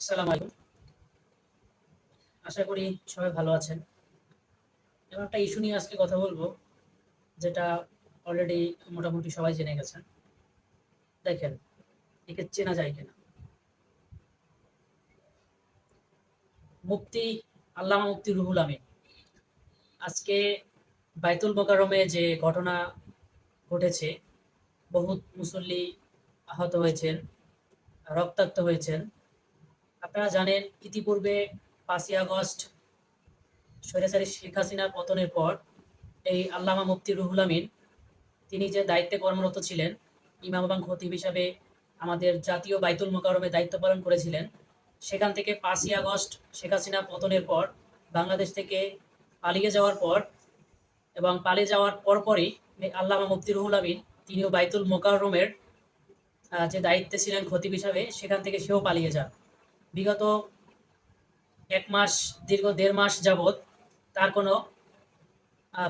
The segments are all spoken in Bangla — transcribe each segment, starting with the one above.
আসসালামু আলাইকুম। আশা করি সবাই ভালো আছেন। এমন একটা ইস্যু নিয়ে আজকে কথা বলব, যেটা অলরেডি মোটামুটি সবাই জেনে গেছেন। দেখেন, একে চেনা যায় কিনা। মুফতি, আল্লামা মুফতি রুহুল আমিন। আজকে বাইতুল মোকারমে যে ঘটনা ঘটেছে, বহুত মুসল্লি আহত হয়েছেন, রক্তাক্ত হয়েছেন। আপনারা জানেন, ইতিপূর্বে পাঁচই আগস্ট স্বৈরাচারী শেখ হাসিনার পতনের পর এই আল্লামা মুফতি রুহুল আমিন, তিনি যে দায়িত্বে কর্মরত ছিলেন, ইমাম এবং খতিব হিসাবে আমাদের জাতীয় বাইতুল মোকারমে দায়িত্ব পালন করেছিলেন, সেখান থেকে পাঁচই আগস্ট শেখ হাসিনা পতনের পর বাংলাদেশ থেকে পালিয়ে যাওয়ার পর এবং পালিয়ে যাওয়ার পরপরই আল্লামা মুফতি রুহুল আমিন, তিনিও বাইতুল মোকাররমের যে দায়িত্বে ছিলেন খতিব হিসাবে, সেখান থেকে সেও পালিয়ে যান। বিগত এক মাস, দীর্ঘ দেড় মাস যাবৎ তার কোনো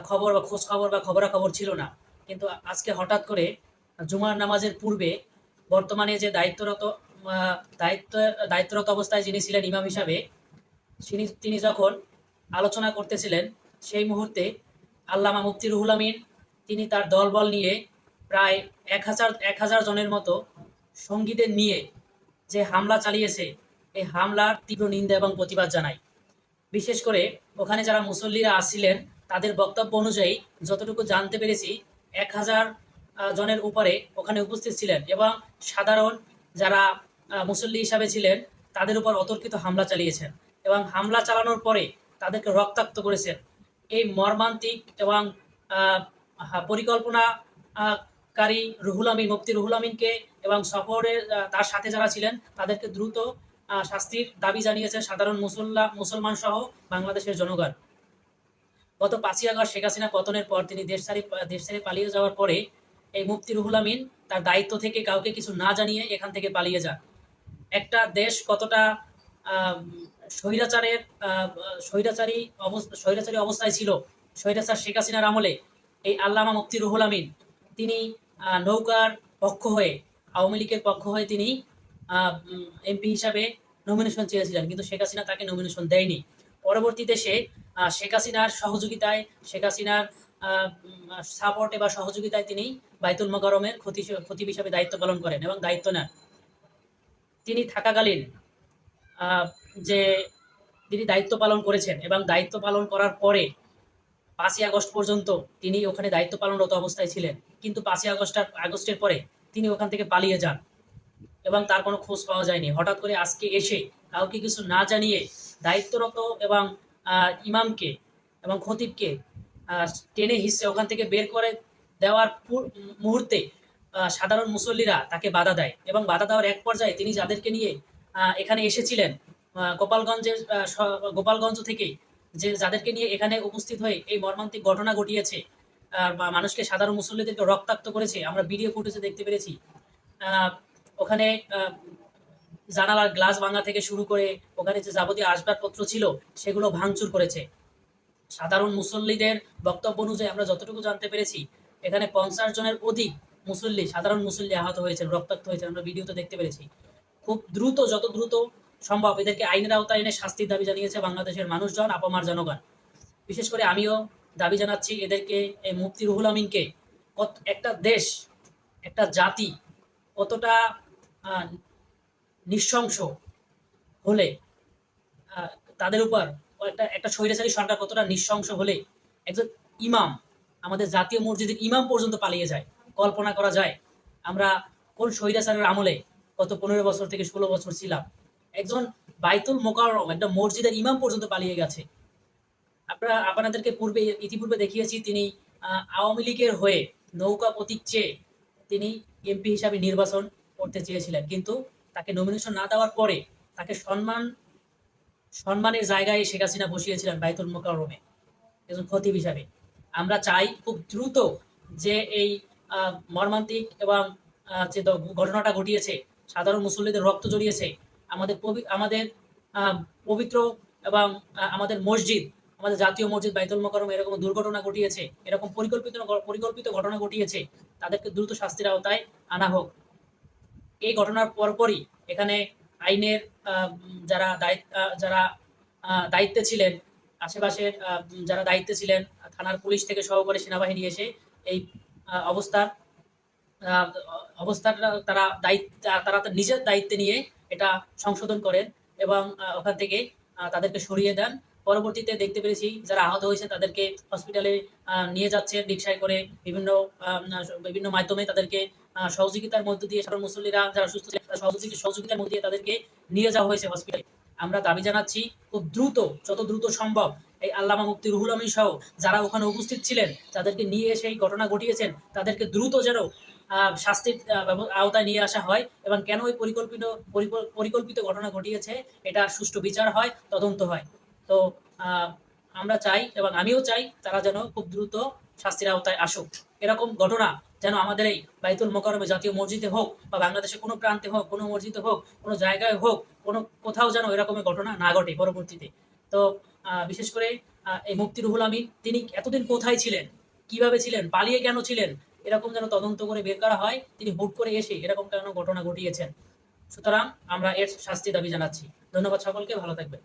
খবর বা খোঁজ খবর বা খবরাখবর ছিল না। কিন্তু আজকে হঠাৎ করে জুমার নামাজের পূর্বে বর্তমানে যে দায়িত্বরত দায়িত্ব, দায়িত্বরত অবস্থায় যিনি ছিলেন ইমাম হিসাবে, তিনি তিনি যখন আলোচনা করতেছিলেন, সেই মুহূর্তে আল্লামা মুফতি রুহুল আমিন, তিনি তার দলবল নিয়ে প্রায় এক হাজার এক হাজার জনের মতো সঙ্গীদের নিয়ে যে হামলা চালিয়েছে এই হামলার তীব্র নিন্দা এবং প্রতিবাদ জানাই। বিশেষ করে ওখানে যারা মুসল্লিরা আসছিলেন তাদের বক্তব্য অনুযায়ী যতটুকু জানতে পেরেছি এক হাজার জনের উপরে ওখানে উপস্থিত ছিলেন এবং সাধারণ যারা মুসল্লি হিসাবে ছিলেন তাদের উপর অতর্কিত হামলা চালিয়েছেন এবং হামলা চালানোর পরে তাদেরকে রক্তাক্ত করেছেন। এই মর্মান্তিক এবং আহ, পরিকল্পনা কারী রুহুল আমিন মুফতি রুহুল আমিনকে এবং সফরের আহ, তার সাথে যারা ছিলেন তাদেরকে দ্রুত শাস্তির দাবি জানিয়েছে সাধারণ মুসল্লা, মুসলমান সহ বাংলাদেশের জনগণ। গত পাঁচই আগস্ট শেখ হাসিনা পতনের পর তিনি দেশ ছাড়ি, দেশ ছেড়ে পালিয়ে যাওয়ার পরে এই মুফতি রুহুল আমিন তার দায়িত্ব থেকে কাউকে কিছু না জানিয়ে এখান থেকে পালিয়ে যান। একটা দেশ কতটা স্বৈরাচারের স্বৈরাচারী অবস্থা স্বৈরাচারী অবস্থায় ছিল, স্বৈরাচার শেখ হাসিনার আমলে এই আল্লামা মুফতি রুহুল আমিন, তিনি নৌকার পক্ষ হয়ে, আওয়ামী লীগের পক্ষ হয়ে তিনি এমপি হিসাবে নমিনেশন চেয়েছিলেন, কিন্তু শেখ হাসিনা তাকে নমিনেশন দেয়নি। পরবর্তীতে সে শেখ হাসিনার সহযোগিতায়, শেখ হাসিনার সাপোর্টে বা সহযোগিতায় তিনি বাইতুল মোকারমের ক্ষতি খতিব হিসাবে দায়িত্ব পালন করেন এবং দায়িত্ব নেন। তিনি থাকাকালীন যে তিনি দায়িত্ব পালন করেছেন এবং দায়িত্ব পালন করার পরে পাঁচই আগস্ট পর্যন্ত তিনি ওখানে দায়িত্ব পালনরত অবস্থায় ছিলেন। কিন্তু পাঁচই আগস্ট আগস্টের পরে তিনি ওখান থেকে পালিয়ে যান। এবং তার কোনো খোঁজ পাওয়া যায়নি। হঠাৎ করে আজকে এসে কাউকে কিছু না জানিয়ে দায়িত্বরত এবং ইমামকে এবং খতিবকে টেনে হিসে ওখান থেকে বের করে দেওয়ার মুহূর্তে সাধারণ মুসল্লিরা তাকে বাধা দেয় এবং বাধা দেওয়ার এক পর্যায়ে তিনি যাদেরকে নিয়ে এখানে এসেছিলেন গোপালগঞ্জের গোপালগঞ্জ থেকে যে যাদেরকে নিয়ে এখানে উপস্থিত হয়ে এই মর্মান্তিক ঘটনা ঘটিয়েছে মানুষকে সাধারণ মুসল্লিদেরকে রক্তাক্ত করেছে, আমরা ভিডিও ফুটেজে দেখতে পেরেছি ওখানে জানালার গ্লাস ভাঙা থেকে শুরু করে ওখানে যে যাবতীয় আসবাবপত্র ছিল, সেগুলো ভাঙচুর করেছে। সাধারণ মুসল্লিদের বক্তব্য অনুযায়ী আমরা যতটুকু জানতে পেরেছি, এখানে পঞ্চাশ জনের অধিক মুসল্লি, সাধারণ মুসল্লি আহত হয়েছেন, রক্তাক্ত হয়েছেন, আমরা ভিডিওতে দেখতে পেরেছি। খুব দ্রুত, যত দ্রুত সম্ভব এদেরকে আইনের আওতায় এনে শাস্তির দাবি জানিয়েছে বাংলাদেশের মানুষজন, আপামার জনগণ। বিশেষ করে আমিও দাবি জানাচ্ছি এদেরকে, এই মুফতি রুহুল আমিনকে একটা দেশ, একটা জাতি কতটা নৃশংস হলে তাদের উপর একটা একটা স্বৈরাচারী সরকার কতটা নৃশংস হলে একজন ইমাম, আমাদের জাতীয় মসজিদের ইমাম পর্যন্ত পালিয়ে যায়, কল্পনা করা যায়। আমরা কোন স্বৈরাচারের আমলে গত পনেরো বছর থেকে ষোলো বছর ছিলাম। একজন বাইতুল মোকাররম, একটা মসজিদের ইমাম পর্যন্ত পালিয়ে গেছে। আপনারা, আপনাদেরকে পূর্বে, ইতিপূর্বে দেখিয়েছি, তিনি আওয়ামী লীগের হয়ে নৌকা প্রতীক চেয়ে তিনি এমপি হিসাবে নির্বাচন করতে চেয়েছিলেন। কিন্তু তাকে নমিনেশন না দেওয়ার পরে তাকে সম্মান, সম্মানের জায়গায় শেখ হাসিনা বসিয়েছিলেন বাইতুল মোকাররমে। একজন খতিব হিসাবে। আমরা চাই খুব দ্রুত যে এই মর্মান্তিক এবং যে ঘটনাটা ঘটিয়েছে, সাধারণ মুসল্লিদের রক্ত জড়িয়েছে, আমাদের আমাদের পবিত্র এবং আমাদের মসজিদ, আমাদের জাতীয় মসজিদ বাইতুল মোকাররম এরকম দুর্ঘটনা ঘটিয়েছে, এরকম পরিকল্পিত পরিকল্পিত ঘটনা ঘটিয়েছে, তাদেরকে দ্রুত শাস্তির আওতায় আনা হোক। এই ঘটনার পরপরই এখানে আইনের যারা যারা দায়িত্বে ছিলেন আশেপাশের যারা দায়িত্বে ছিলেন থানার পুলিশ থেকে সহ করে সেনাবাহিনী এসে এই অবস্থার আহ, অবস্থাটা তারা দায়িত্ব তারা নিজের দায়িত্বে নিয়ে এটা সংশোধন করেন এবং ওখান থেকে তাদেরকে সরিয়ে দেন। পরবর্তীতে দেখতে পেরেছি যারা আহত হয়েছে তাদেরকে হসপিটালে নিয়ে যাচ্ছে রিক্সায় করে বিভিন্ন বিভিন্ন মাধ্যমে তাদেরকে সহযোগিতার মধ্য দিয়ে সাধারণ মুসল্লিরা, যারা সুস্থ ছিলেন সহযোগিতার মধ্যে দিয়ে তাদেরকে নিয়ে যাওয়া হয়েছে হসপিটালে আমরা দাবি জানাচ্ছি, খুব দ্রুত, যত দ্রুত সম্ভব এই আল্লামা মুফতি রুহুল আমিন সহ যারা ওখানে উপস্থিত ছিলেন যাদেরকে নিয়ে এসে এই ঘটনা ঘটিয়েছেন, তাদেরকে দ্রুত যেন শাস্তির আওতায় নিয়ে আসা হয় এবং কেন ওই পরিকল্পিত, পরিকল- পরিকল্পিত ঘটনা ঘটিয়েছে, এটা সুষ্ঠু বিচার হয়, তদন্ত হয়। তো আমরা চাই এবং আমিও চাই তারা যেন খুব দ্রুত শাস্তির আওতায় আসুক। এরকম ঘটনা যেন আমাদের এই বাইতুল মোকারমে জাতীয় মসজিদে হোক বা বাংলাদেশে কোনো প্রান্তে হোক, কোনো মসজিদে হোক, কোনো জায়গায় হোক, কোনো কোথাও যেন এরকমের ঘটনা না ঘটে পরবর্তীতে। তো বিশেষ করে এই মুফতি রুহুল আমিন, তিনি এতদিন কোথায় ছিলেন? কীভাবে ছিলেন? পালিয়ে কেন ছিলেন? এরকম যেন তদন্ত করে বের করা হয়, তিনি হুট করে এসে এরকম কেন ঘটনা ঘটিয়েছেন? সুতরাং আমরা এর শাস্তি দাবি জানাচ্ছি। ধন্যবাদ সকলকে, ভালো থাকবেন।